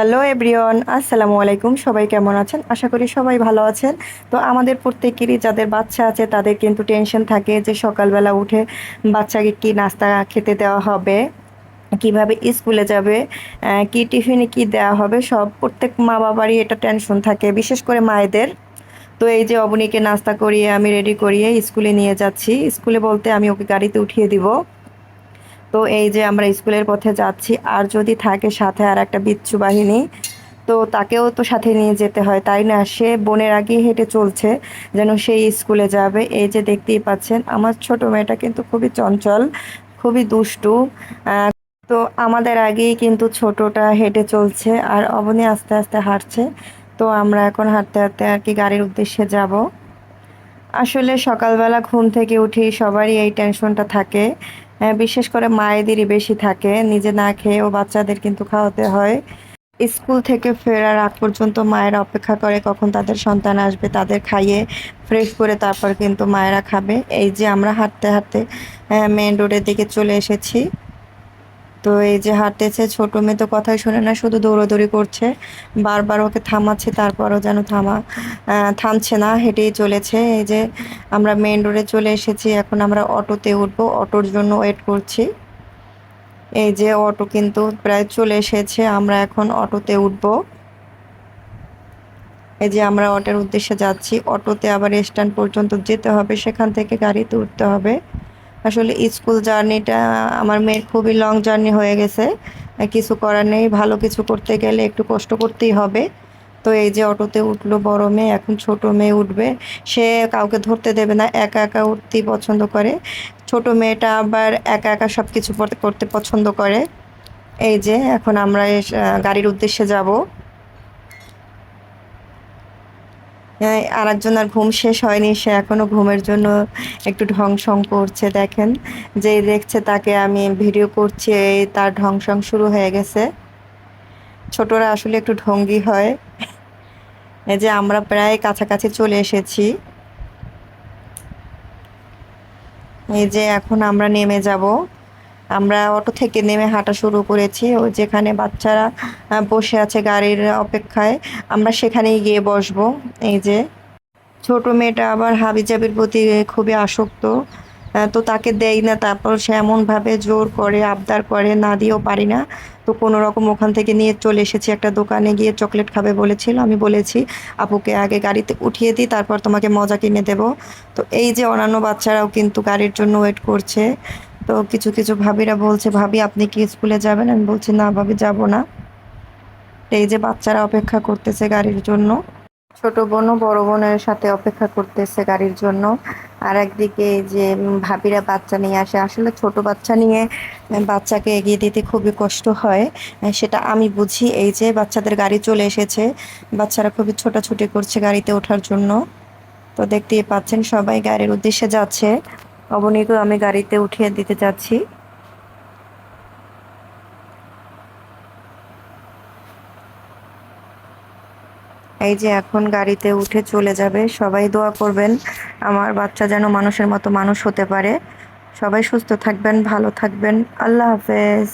Hello everyone আসসালামু আলাইকুম। সবাই কেমন আছেন? আশা করি সবাই ভালো আছেন। তো আমাদের প্রত্যেকেরই, যাদের বাচ্চা আছে, তাদের কিন্তু টেনশন থাকে যে সকালবেলা উঠে বাচ্চাকে কি নাস্তা খেতে দেওয়া হবে, কীভাবে স্কুলে যাবে কি টিফিনে কি দেওয়া হবে, সব প্রত্যেক মা বাবারই এটা টেনশন থাকে, বিশেষ করে মায়েদের। তো এই যে অবনীকে নাস্তা করিয়ে আমি রেডি করিয়ে স্কুলে নিয়ে যাচ্ছি। স্কুলে বলতে আমি ওকে গাড়িতে উঠিয়ে দিব। তো এই যে আমরা স্কুলের পথে যাচ্ছি, আর যদি থাকে সাথে আর একটা বিচ্ছু বাহিনী, তো তাকেও তো সাথে নিয়ে যেতে হয়। তাই না? সে বোনের আগে হেঁটে চলছে, যেন সেই স্কুলে যাবে। এই যে দেখতেই পাচ্ছেন, আমার ছোট মেয়েটা কিন্তু খুবই চঞ্চল, খুবই দুষ্টু তো আমাদের আগেই কিন্তু ছোটটা হেঁটে চলছে, আর অবনী আস্তে আস্তে হাঁটছে। তো আমরা এখন হাঁটতে হাঁটতে আর কি গাড়ির উদ্দেশ্যে যাব। আসলে সকালবেলা ঘুম থেকে উঠি সবারই এই টেনশনটা থাকে। বিশেষ করে মায়েদেরই বেশি থাকে। নিজে না খেয়ে ও বাচ্চাদের কিন্তু খাওয়াতে হয়। স্কুল থেকে ফেরার আগ পর্যন্ত মায়েরা অপেক্ষা করে কখন তাদের সন্তান আসবে, তাদের খাইয়ে ফ্রেশ করে তারপর কিন্তু মায়েরা খাবে। এই যে আমরা হাঁটতে হাঁটতে মেন রোডের দিকে চলে এসেছি। তো এই যে হাঁটতেছে ছোট মেয়ে তো কথাই শোনে না, শুধু দৌড়াদৌড়ি করছে। বারবার ওকে থামাচ্ছে, তারপরও যেন থামা থামছে না, হেঁটেই চলেছে। এই যে আমরা মেন রোডে চলে এসেছি, এখন আমরা অটোতে উঠবো, অটোর জন্য ওয়েট করছি। এই যে অটো কিন্তু প্রায় চলে এসেছে, আমরা এখন অটোতে উঠবো। এই যে আমরা অটোর উদ্দেশ্যে যাচ্ছি, অটোতে আবার স্ট্যান্ড পর্যন্ত যেতে হবে, সেখান থেকে গাড়িতে উঠতে হবে। আসলে স্কুল জার্নিটা আমার মেয়ের খুবই লং জার্নি হয়ে গেছে। কিছু করার নেই, ভালো কিছু করতে গেলে একটু কষ্ট করতেই হবে। তো এই যে অটোতে উঠল বড় মেয়ে, এখন ছোট মেয়ে উঠবে। সে কাউকে ধরতে দেবে না, একা একা উঠতেই পছন্দ করে। ছোট মেয়েটা আবার একা একা সব কিছু করতে পছন্দ করে। এই যে এখন আমরা গাড়ির উদ্দেশ্যে যাব। আর একজন আর ঘুম শেষ হয়নি, সে এখনও ঘুমের জন্য একটু ঢং সং করছে, দেখেন। যে দেখছে তাকে আমি ভিডিও করছি তার ঢং সং শুরু হয়ে গেছে। ছোটরা আসলে একটু ঢঙ্গি হয়। এই যে আমরা প্রায় কাছাকাছি চলে এসেছি। এই যে এখন আমরা নেমে যাব। আমরা অটো থেকে নেমে হাঁটা শুরু করেছি। ও যেখানে বাচ্চারা বসে আছে গাড়ির অপেক্ষায়, আমরা সেখানেই গিয়ে বসবো। এই যে, ছোট মেয়েটা আবার হাবিজাবির প্রতি খুবই আসক্ত। তো তাকে দেই না, তারপর সে এমনভাবে জোর করে, আবদার করে, না দিয়েও পারি না। তো কোনো রকম ওখান থেকে নিয়ে চলে এসেছি একটা দোকানে গিয়ে চকলেট খাবে বলেছিল। আমি বলেছি, আপুকে আগে গাড়িতে উঠিয়ে দিই, তারপর তোমাকে মজা কিনে দেব। তো এই যে অন্যান্য বাচ্চারাও কিন্তু গাড়ির জন্য ওয়েট করছে। তো কিছু কিছু ভাবিরা বলছে, ভাবি, আপনি কি স্কুলে যাবেন? আমি বলছি, না ভাবি, যাব না। এই যে বাচ্চারা অপেক্ষা করতেছে গাড়ির জন্য, ছোট বোনও বড় বোনের সাথে অপেক্ষা করতেছে গাড়ির জন্য। আর একদিকে যে ভাবিরা বাচ্চা নিয়ে আসে, আসলে ছোট বাচ্চা নিয়ে বাচ্চাকে এগিয়ে দিতে খুবই কষ্ট হয়, সেটা আমি বুঝি। এই যে বাচ্চাদের গাড়ি চলে এসেছে, বাচ্চারা খুবই ছোটাছুটি করছে গাড়িতে ওঠার জন্য। তো দেখতেই পাচ্ছেন সবাই গাড়ির উদ্দেশ্যে যাচ্ছে। অবনীকেও আমি গাড়িতে উঠিয়ে দিতে যাচ্ছি। এই যে এখন গাড়িতে উঠে চলে যাবে। সবাই দোয়া করবেন, আমার বাচ্চা যেন মানুষের মতো মানুষ হতে পারে। সবাই সুস্থ থাকবেন, ভালো থাকবেন। আল্লাহ হাফেজ।